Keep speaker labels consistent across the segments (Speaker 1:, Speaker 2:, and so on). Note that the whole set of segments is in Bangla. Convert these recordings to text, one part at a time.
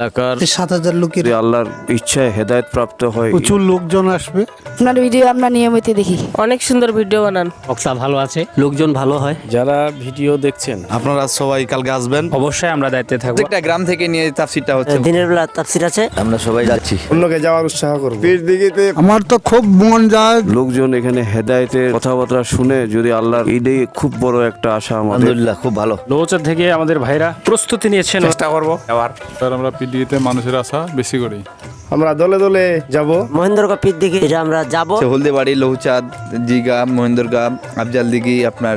Speaker 1: এলাকার
Speaker 2: সাত হাজার লোকের
Speaker 1: যদি আল্লাহর ইচ্ছায় হেদায়েত প্রাপ্ত হয়
Speaker 2: প্রচুর লোকজন আসবে।
Speaker 3: আপনার ভিডিও আমরা নিয়মিত দেখি।
Speaker 4: অনেক সুন্দর ভিডিও বানান।
Speaker 5: ভালো আছে লোকজন ভালো হয়।
Speaker 6: যারা ভিডিও দেখছেন
Speaker 7: আপনারা সবাই কালকে আসবেন।
Speaker 5: অবশ্যই আমরা দায়িত্বে থাকব।
Speaker 8: গ্রাম থেকে নিয়ে তাফসিরটা হচ্ছে।
Speaker 5: দিনের বেলা তাফসির আছে।
Speaker 8: আমরা সবাই যাচ্ছি।
Speaker 6: অন্যকে যাওয়ার উৎসাহ করব।
Speaker 2: আমার তো খুব মন যায়।
Speaker 1: লোকজন এখানে হেদায়েতের কথাবার্তা শুনে যদি আল্লাহর ঈদে খুব বড় একটা আশা আমাদের
Speaker 8: আলহামদুলিল্লাহ খুব ভালো।
Speaker 5: লৌচর থেকে আমাদের ভাইরা প্রস্তুতি নিয়েছেন। চেষ্টা করব।
Speaker 9: স্যার আমরা পিডিতে মানুষের আশা বেশি করি
Speaker 6: আমরা দলে দলে যাব।
Speaker 5: মহেন্দ্র কপির দিকে এটা আমরা যাব।
Speaker 8: হলদেবাড়ি লৌচাঁদ জিগাম মহেন্দ্রগাম আফজাল দিঘি আপনার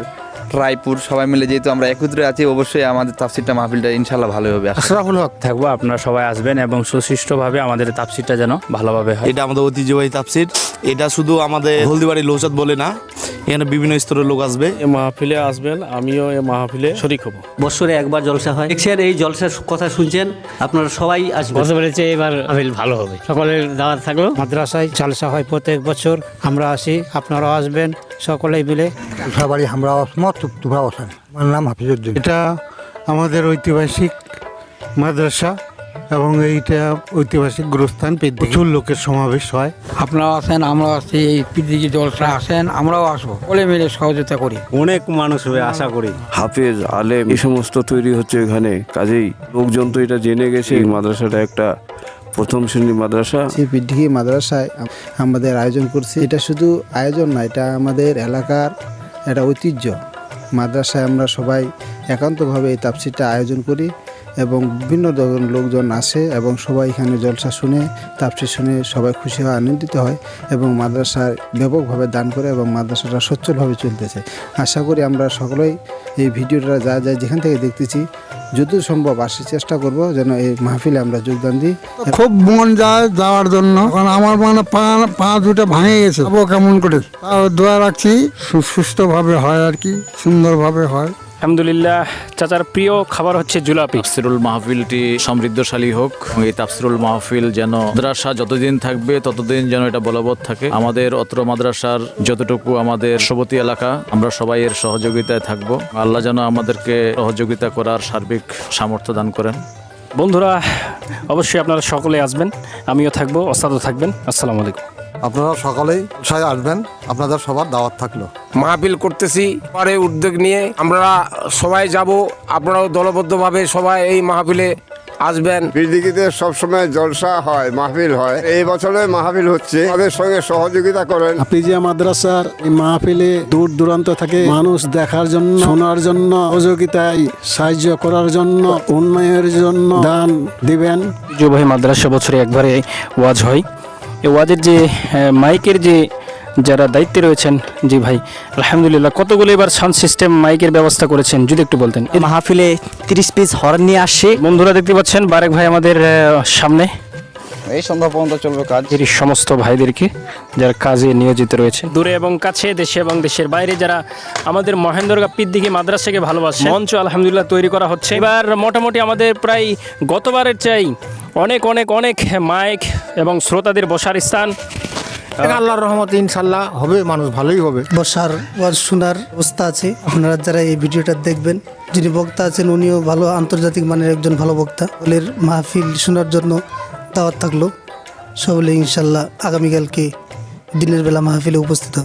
Speaker 8: রায়পুর সবাই মিলে যেহেতু আমরা একত্রে আছি অবশ্যই আমাদের তাফসিরটা মাহফিলটা ইনশাল্লাহ ভালো হবে
Speaker 2: আশরাফুল হক
Speaker 5: থাকব আপনারা সবাই আসবেন এবং সুশিষ্টভাবে আমাদের তাফসিরটা যেন ভালোভাবে হয়।
Speaker 7: এটা আমাদের ঐতিহ্যবাহী তাফসির। এটা শুধু আমাদের হলদিবাড়ি লৌচাত বলে না এখানে বিভিন্ন স্তরের লোক আসবে।
Speaker 6: এ মাহফিলে আসবেন আমিও এ মাহফিলে শরিক হব।
Speaker 5: বছরে একবার জলসা হয়। দেখছেন এই জলসার কথা শুনছেন আপনারা সবাই আসবেন। বলতে পেরেছে এবার আমিল ভালো হবে। সকলের দাওয়াত থাকল।
Speaker 2: মাদ্রাসায় জলসা হয় প্রত্যেক বছর আমরা আসি আপনারাও আসবেন সকলেই মিলে।
Speaker 10: সবারই আমরা অসমত অসান আমার নাম হাফিজুদ্দিন
Speaker 2: এটা আমাদের ঐতিহাসিক মাদ্রাসা। এবং এইটা ঐতিহাসিক গুরুস্থান প্রচুর লোকের সমাবেশ হয়।
Speaker 10: আপনারাও আসেন আমরাও আসছি এই পিদিজি জলসা আসেন আমরাও আসব। বলে মিলে সহযোগিতা করি।
Speaker 6: অনেক মানুষ হবে আশা করি।
Speaker 1: হাফেজ আলেম এই সমস্ত তৈরি হচ্ছে এখানে। কাজেই লোকজন তো এটা জেনে গেছে। এই মাদ্রাসাটা একটা প্রথম শ্রেণির মাদ্রাসা।
Speaker 2: পিডিহি মাদ্রাসায় আমাদের আয়োজন করছি। এটা শুধু আয়োজন না এটা আমাদের এলাকার একটা ঐতিহ্য। মাদ্রাসায় আমরা সবাই একান্তভাবে এই তাপসিটা আয়োজন করি। এবং বিভিন্ন ধরনের লোকজন আসে এবং সবাই এখানে জলসা শুনে তাপসি শুনে সবাই খুশি হয় আনন্দিত হয় এবং মাদ্রাসার ব্যাপকভাবে দান করে এবং মাদ্রাসাটা সচ্ছলভাবে চলতেছে। আশা করি আমরা সকলেই এই ভিডিওটা যা যা যেখান থেকে দেখতেছি যত সম্ভব আসি চেষ্টা করব যেন এই মাহফিলে আমরা যোগদান দিই।
Speaker 10: খুব মন যায় যাওয়ার জন্য কারণ আমার মানে পা পা দুটো ভাঙে গেছে। কেমন করে দোয়া রাখছি সুস্থভাবে হয় আর কি সুন্দরভাবে হয়।
Speaker 5: আলহামদুলিল্লাহ, চাচার প্রিয় খাবার হচ্ছে জুলাপি।
Speaker 11: তাফসিরুল মাহফিলটি সমৃদ্ধশালী হোক, এই তাফসিরুল মাহফিল যেন মাদ্রাসা যতদিন থাকবে, ততদিন যেন এটা বলবৎ থাকে। আমাদের অত্র মাদ্রাসার যতটুকু আমাদের সবতি এলাকা, আমরা সবাই এর সহযোগিতায় থাকব। আল্লাহ যেন আমাদেরকে সহযোগিতা করার সার্বিক সামর্থ্য দান করেন।
Speaker 5: বন্ধুরা অবশ্যই আপনারা সকলে আসবেন। আমিও থাকব ওস্তাদও থাকবেন। আসসালামু আলাইকুম।
Speaker 10: আপনারা সকালেই সবাই আসবেন আপনাদের সবার দাওয়াত থাকল।
Speaker 4: মাহফিল করতেছি পরে উদ্যোগ নিয়ে আমরা সবাই যাব আপনারাও দলবদ্ধভাবে সবাই এই মাহফিলে আসবেন।
Speaker 9: পিডিতে সবসময় জলসা হয় মাহফিল হয়। এই বছরে মাহফিল হচ্ছে আমাদের সঙ্গে সহযোগিতা করেন।
Speaker 2: হাফিজিয়া মাদ্রাসার এই মাহফিলে দূর দূরান্ত থেকে মানুষ দেখার জন্য শোনার জন্য সহযোগিতায় সাহায্য করার জন্য উন্নয়নের জন্য দান দিবেন।
Speaker 5: ভাই মাদ্রাসা বছরে একবারে ওয়াজ হয়। এই ওয়াজের যে মাইকের যে যারা দায়িত্বে রয়েছেন জি ভাই আলহামদুলিল্লাহ কতগুলো এবার সাউন্ড সিস্টেম মাইকের ব্যবস্থা করেছেন যদি একটু বলতেন।
Speaker 3: মাহফিলে তিরিশ পিস হর্ন নিয়ে আসছি।
Speaker 5: বন্ধুরা দেখতে পাচ্ছেন বারেক ভাই আমাদের সামনে।
Speaker 8: এই সন্ধ্যা পর্যন্ত চলবে কাজ।
Speaker 5: এর সমস্ত ভাইদেরকে যারা কাজে নিয়োজিত রয়েছে। দূরে এবং কাছে দেশে এবং দেশের বাইরে যারা আমাদের মহেন্দ্র গাপ্পির দিকে মাদ্রাসাকে ভালোবাসে মঞ্চ আলহামদুলিল্লাহ তৈরি করা হচ্ছে। এবার মোটামুটি আমাদের প্রায় গতবারের চাই অনেক অনেক অনেক মাইক এবং শ্রোতাদের বসার স্থান।
Speaker 10: আল্লাহর রহমত ইনশাল্লাহ হবে মানুষ ভালোই হবে।
Speaker 2: বসার ওয়াজ শোনার অবস্থা আছে। আপনারা যারা এই ভিডিওটা দেখবেন যিনি বক্তা আছেন উনিও ভালো আন্তর্জাতিক মানের একজন ভালো বক্তা। হলের মাহফিল শোনার জন্য দাওয়াত থাকল। সকলে ইনশাল্লাহ আগামীকালকে দিনের বেলা মাহফিলে উপস্থিত হবে।